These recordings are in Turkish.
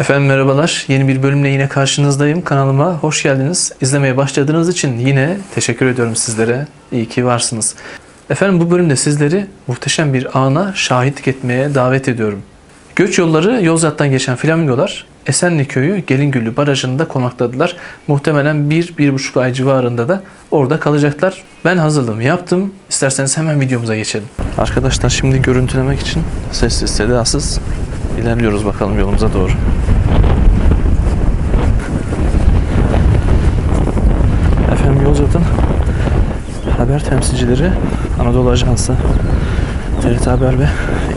Efendim merhabalar. Yeni bir bölümle yine karşınızdayım. Kanalıma hoş geldiniz. İzlemeye başladığınız için yine teşekkür ediyorum sizlere. İyi ki varsınız. Efendim bu bölümde sizleri muhteşem bir ana şahitlik etmeye davet ediyorum. Göç yolları Yozgat'tan geçen flamingolar Esenli Köyü Gelingüllü Barajı'nda konakladılar. Muhtemelen 1-1,5 ay civarında da orada kalacaklar. Ben hazırlığımı yaptım. İsterseniz hemen videomuza geçelim. Arkadaşlar şimdi görüntülemek için sessiz sedasız ilerliyoruz bakalım yolumuza doğru. Efendim Yozgat'ın haber temsilcileri Anadolu Ajansı, TRT Haber ve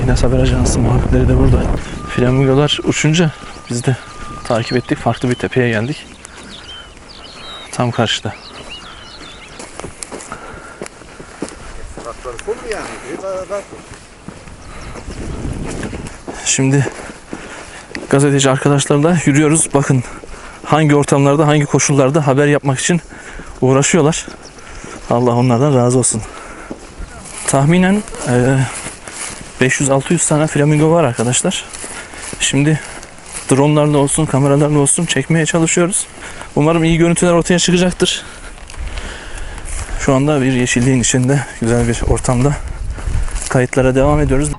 İNAS Haber Ajansı muhabirleri de burada. Flamingolar uçunca biz de takip ettik. Farklı bir tepeye geldik. Tam karşıda. Şimdi gazeteci arkadaşlarla yürüyoruz. Bakın hangi ortamlarda, hangi koşullarda haber yapmak için uğraşıyorlar. Allah onlardan razı olsun. Tahminen eee, 500-600 tane flamingo var arkadaşlar. Şimdi dronlarla olsun, kameralarla olsun çekmeye çalışıyoruz. Umarım iyi görüntüler ortaya çıkacaktır. Şu anda bir yeşilliğin içinde güzel bir ortamda kayıtlara devam ediyoruz.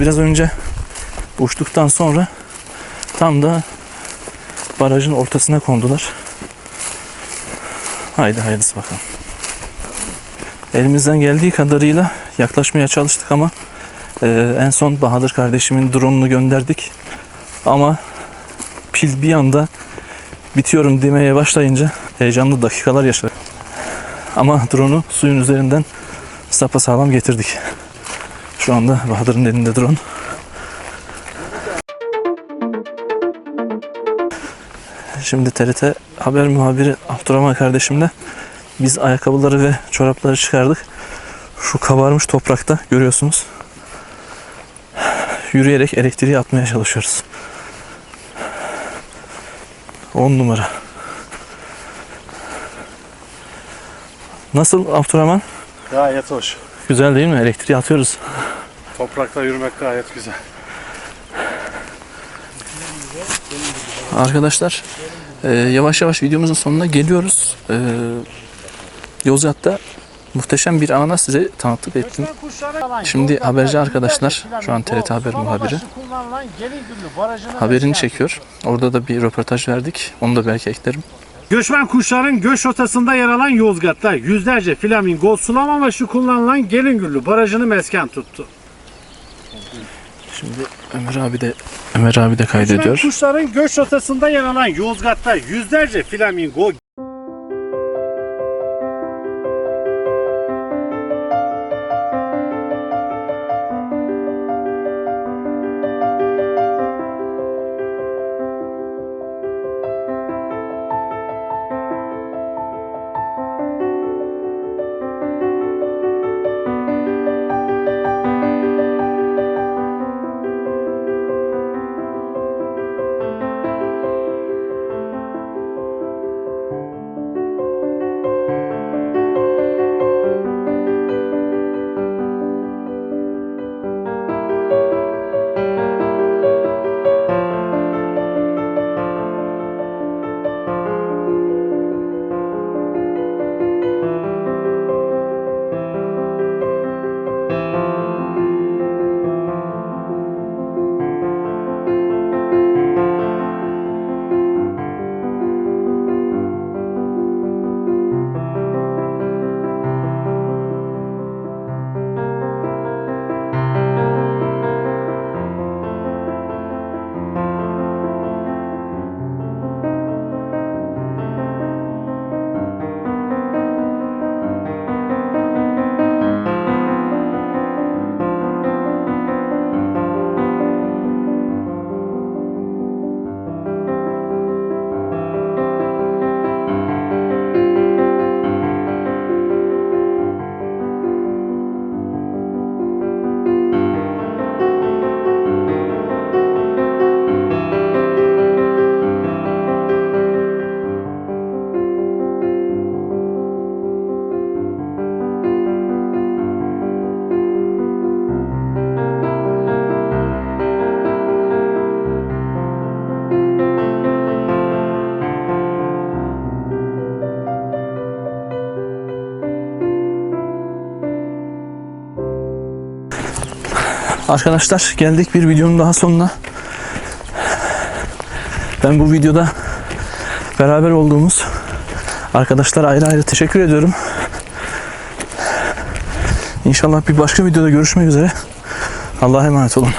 Biraz önce uçtuktan sonra tam da barajın ortasına kondular. Haydi hayırlısı bakalım. Elimizden geldiği kadarıyla yaklaşmaya çalıştık ama e, en son Bahadır kardeşimin drone'unu gönderdik. Ama pil bir anda bitiyorum demeye başlayınca heyecanlı dakikalar yaşadık. Ama drone'u suyun üzerinden sapasağlam getirdik. Şu anda Bahadır'ın elinde drone. Şimdi TRT haber muhabiri Abdurrahman kardeşimle biz ayakkabıları ve çorapları çıkardık. Şu kabarmış toprakta görüyorsunuz. Yürüyerek elektriği atmaya çalışıyoruz. 10 numara. Nasıl Abdurrahman? Gayet hoş. Güzel değil mi? Elektriği atıyoruz. Toprakta yürümek gayet güzel. Arkadaşlar e, yavaş yavaş videomuzun sonuna geliyoruz. E, Yozgat'ta muhteşem bir ana size tanıttık ettim. Şimdi haberci arkadaşlar, şu an TRT Haber muhabiri, haberini çekiyor. Orada da bir röportaj verdik. Onu da belki eklerim. Göçmen kuşların göç rotasında yer alan Yozgat'ta yüzlerce flamingo sulama amaçlı kullanılan Gelingüllü barajını mesken tuttu. Şimdi Ömer abi de Ömer abi de kaydediyor. kuşların göç rotasında yer alan Yozgat'ta yüzlerce flamingo Arkadaşlar geldik bir videonun daha sonuna. Ben bu videoda beraber olduğumuz arkadaşlara ayrı ayrı teşekkür ediyorum. İnşallah bir başka videoda görüşmek üzere. Allah'a emanet olun.